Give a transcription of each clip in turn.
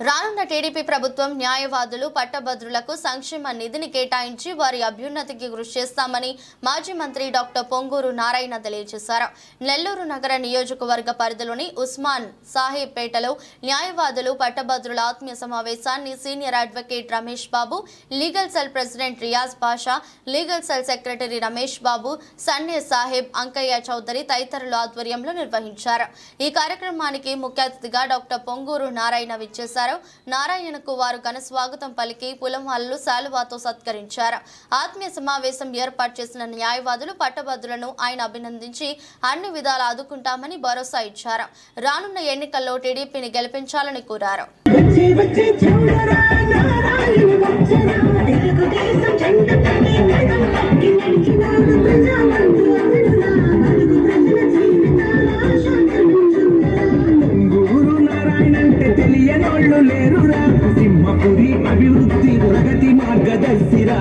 రానున్న టీడీపీ ప్రభుత్వం న్యాయవాదులు పట్టభద్రులకు సంక్షేమ నిధిని కేటాయించి వారి అభ్యున్నతికి కృషి చేస్తామని మాజీ మంత్రి డాక్టర్ పొంగూరు నారాయణ తెలియజేశారు. నెల్లూరు నగర నియోజకవర్గ పరిధిలోని ఉస్మాన్ సాహెబ్పేటలో న్యాయవాదులు పట్టభద్రుల ఆత్మీయ సమావేశాన్ని senior advocate Ramesh Babu legal cell president Riyaz Pasha legal cell secretary Ramesh Babu Sanne Saheb Ankaiah Chowdary తదితరుల ఆధ్వర్యంలో నిర్వహించారు. ఈ కార్యక్రమానికి ముఖ్య అతిథిగా డాక్టర్ పొంగూరు నారాయణ విచ్చేశారు. నారాయణకు వారు ఘన స్వాగతం పలికి పులంహాలలో శాలువాతో సత్కరించారు. ఆత్మీయ సమావేశం ఏర్పాటు చేసిన న్యాయవాదులు పట్టభద్రులను ఆయన అభినందించి అన్ని విధాలు ఆదుకుంటామని భరోసా ఇచ్చారు. రానున్న ఎన్నికల్లో టీడీపీని గెలిపించాలని కోరారు. ఎవరు లేరురా సింహపురి అభివృద్ధి ప్రగతి మార్గదర్శిరా.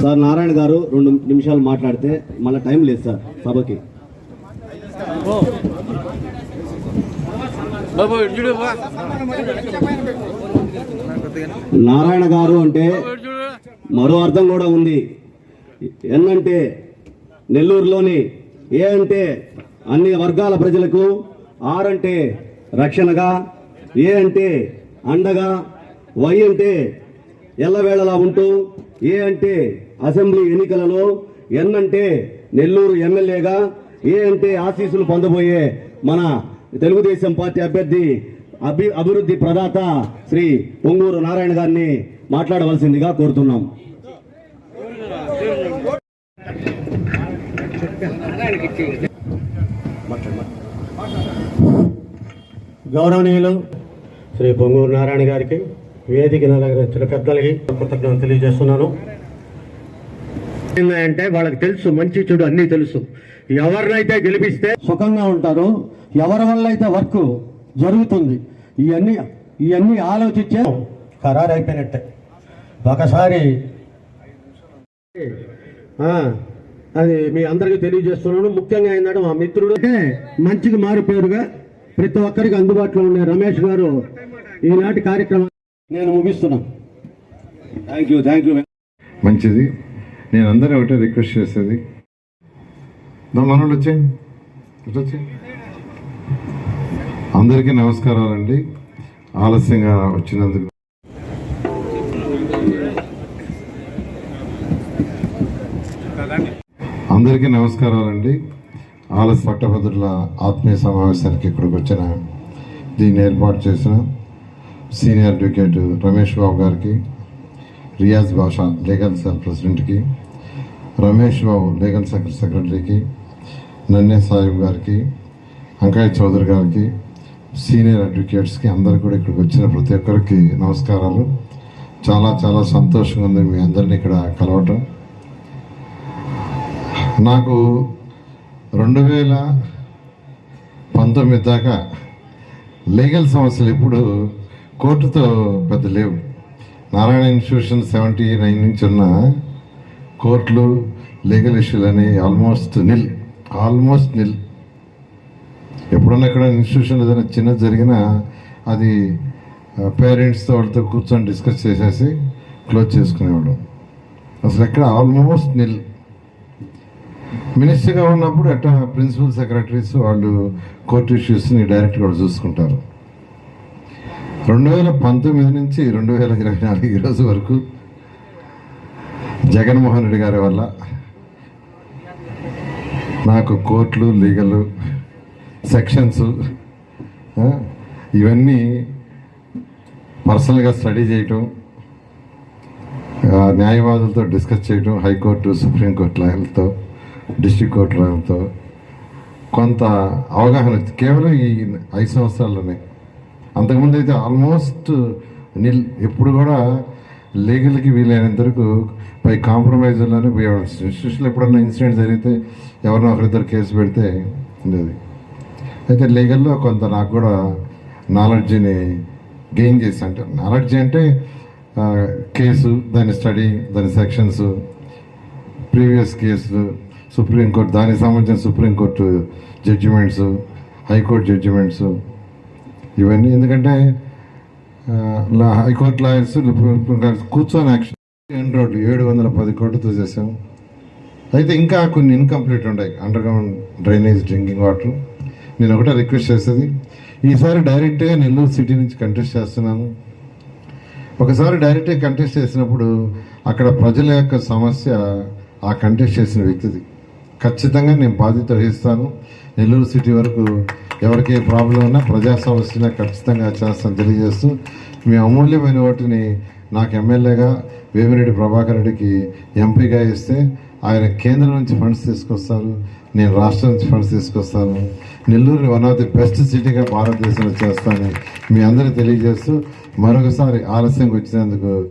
సార్ నారాయణ గారు రెండు నిమిషాలు మాట్లాడితే మళ్ళీ టైం లేదు సార్ సభకి. నారాయణ గారు అంటే మరో అర్థం కూడా ఉంది. ఎన్నంటే నెల్లూరులోని ఏ అంటే అన్ని వర్గాల ప్రజలకు ఆర్ అంటే రక్షణగా ఏ అంటే అండగా వై అంటే ఎల్లవేళలా ఉంటూ ఏ అంటే అసెంబ్లీ ఎన్నికలలో ఎన్ అంటే నెల్లూరు ఎమ్మెల్యేగా ఏ అంటే ఆశీస్సులు పొందబోయే మన తెలుగుదేశం పార్టీ అభ్యర్థి అభి అభివృద్ధి ప్రదాత శ్రీ పొంగూరు నారాయణ గారిని మాట్లాడవలసిందిగా కోరుతున్నాం. గౌరవనీయులు శ్రీ పొంగూరు నారాయణ గారికి వేదిక నలగరించిన పెద్దలకి కృతజ్ఞతలు తెలియజేస్తున్నాను. ఏంటంటే వాళ్ళకి తెలుసు మంచి చెడు అన్నీ తెలుసు. ఎవరినైతే గెలిపిస్తే సుఖంగా ఉంటారో. ఎవరి వల్ల అయితే వర్క్ జరుగుతుంది? ఇవన్నీ ఇవన్నీ ఆలోచించే ఖరారు అయిపోయినట్టే ఒకసారి ఆ, అది మీ అందరికీ తెలియజేస్తున్నాను. ముఖ్యంగా ఏంటంటే మా మిత్రుడు అంటే మంచికి మారు పేరుగా ప్రతి ఒక్కరికి అందుబాటులో ఉండే రమేష్ గారు ఈనాటి కార్యక్రమం నేను ముగిస్తున్నాను థ్యాంక్ యూ థ్యాంక్ యూ మంచిది. నేను అందరూ ఒకటే రిక్వెస్ట్ చేసేది. మనోళ్ళు వచ్చాయి వచ్చాయి అందరికీ నమస్కారాలండి. ఆలస్యంగా వచ్చినందుకు అందరికీ నమస్కారాలండి. ఆలస్య పట్టభద్రుల ఆత్మీయ సమావేశానికి ఇక్కడికి వచ్చిన దీన్ని ఏర్పాటు చేసిన సీనియర్ అడ్వకేట్ రమేష్ బాబు గారికి రియాజ్ భాషా లీగల్ సెల్ ప్రెసిడెంట్కి రమేష్ బాబు లీగల్ సెక్రటరీకి నన్నే సాహిబ్ గారికి వంకాయ చౌదరి గారికి సీనియర్ అడ్వకేట్స్కి అందరికి కూడా ఇక్కడికి వచ్చిన ప్రతి ఒక్కరికి నమస్కారాలు. చాలా చాలా సంతోషంగా ఉంది మీ అందరిని ఇక్కడ కలవటం. నాకు రెండు వేల పంతొమ్మిది దాకా లీగల్ సమస్యలు ఇప్పుడు కోర్టుతో పెద్ద లేవు. నారాయణ ఇన్స్టిట్యూషన్ సెవెంటీ నైన్ నుంచి ఉన్న కోర్టులు లీగల్ ఇష్యూలు అని ఆల్మోస్ట్ నిల్ ఆల్మోస్ట్ నిల్. ఎప్పుడన్నా ఎక్కడ ఇన్స్టిట్యూషన్ ఏదైనా చిన్నది జరిగినా అది పేరెంట్స్తో వాళ్ళతో కూర్చొని డిస్కస్ చేసేసి క్లోజ్ చేసుకునేవాడు అసలు ఎక్కడ ఆల్మోస్ట్ నిల్ మినిస్టర్గా ఉన్నప్పుడు అట్లా ప్రిన్సిపల్ సెక్రటరీస్ వాళ్ళు కోర్టు ఇష్యూస్ని డైరెక్ట్గా వాళ్ళు చూసుకుంటారు. రెండు వేల పంతొమ్మిది నుంచి రెండు వేల ఇరవై నాలుగు ఈ రోజు వరకు జగన్మోహన్ రెడ్డి గారి వల్ల నాకు కోర్టులు లీగలు సెక్షన్స్ ఇవన్నీ పర్సనల్గా స్టడీ చేయటం న్యాయవాదులతో డిస్కస్ చేయటం హైకోర్టు సుప్రీంకోర్టు లాయర్లతో డిస్ట్రిక్ట్ కోర్టు లాయర్లతో కొంత అవగాహన కేవలం ఈ ఐదు సంవత్సరాల్లోనే. అంతకుముందు అయితే ఆల్మోస్ట్ నిల్ ఎప్పుడు కూడా లీగల్కి వీలైనంత వరకు పై కాంప్రమైజ్లోనే పోయేవాడు ఇన్స్టిట్యూషన్లో ఎప్పుడన్నా ఇన్సిడెంట్ జరిగితే ఎవరినో ఒకరిద్దరు కేసు పెడితే ఉండేది. అయితే లీగల్లో కొంత నాకు కూడా నాలెడ్జ్ని గెయిన్ చేసి అంటే నాలెడ్జ్ అంటే కేసు దాని స్టడీ దాని సెక్షన్స్ ప్రీవియస్ కేసులు సుప్రీంకోర్టు దానికి సంబంధించిన సుప్రీంకోర్టు జడ్జిమెంట్స్ హైకోర్టు జడ్జిమెంట్స్ ఇవన్నీ. ఎందుకంటే లా- హైకోర్టు లాయర్స్ కూర్చొని యాక్షన్ ఎన్ రోడ్లు? ఏడు వందల పది కోట్లతో చేసాము అయితే ఇంకా కొన్ని ఇన్కంప్లీట్ ఉన్నాయి అండర్గ్రౌండ్ డ్రైనేజ్ డ్రింకింగ్ వాటర్. నేను ఒకటే రిక్వెస్ట్ చేసేది. ఈసారి డైరెక్ట్గా నెల్లూరు సిటీ నుంచి కంటెస్ట్ చేస్తున్నాను. ఒకసారి డైరెక్ట్గా కంటెస్ట్ చేసినప్పుడు అక్కడ ప్రజల యొక్క సమస్య ఆ కంటెస్ట్ చేసిన వ్యక్తిది. ఖచ్చితంగా నేను బాధ్యత వహిస్తాను. నెల్లూరు సిటీ వరకు ఎవరికి ఏ ప్రాబ్లం ఉన్నా ప్రజా సమస్యన ఖచ్చితంగా చేస్తాను తెలియజేస్తూ మీ అమూల్యమైన ఓటుని నాకు ఎమ్మెల్యేగా వేమిరెడ్డి ప్రభాకర్ రెడ్డికి ఎంపీగా ఇస్తే ఆయన కేంద్రం నుంచి ఫండ్స్ తీసుకొస్తారు. నేను రాష్ట్రం నుంచి ఫండ్స్ తీసుకొస్తాను. నెల్లూరుని వన్ ఆఫ్ ది బెస్ట్ సిటీగా భారతదేశంలో చేస్తానని మీ అందరికీ తెలియజేస్తూ మరొకసారి ఆలస్యంగా వచ్చినందుకు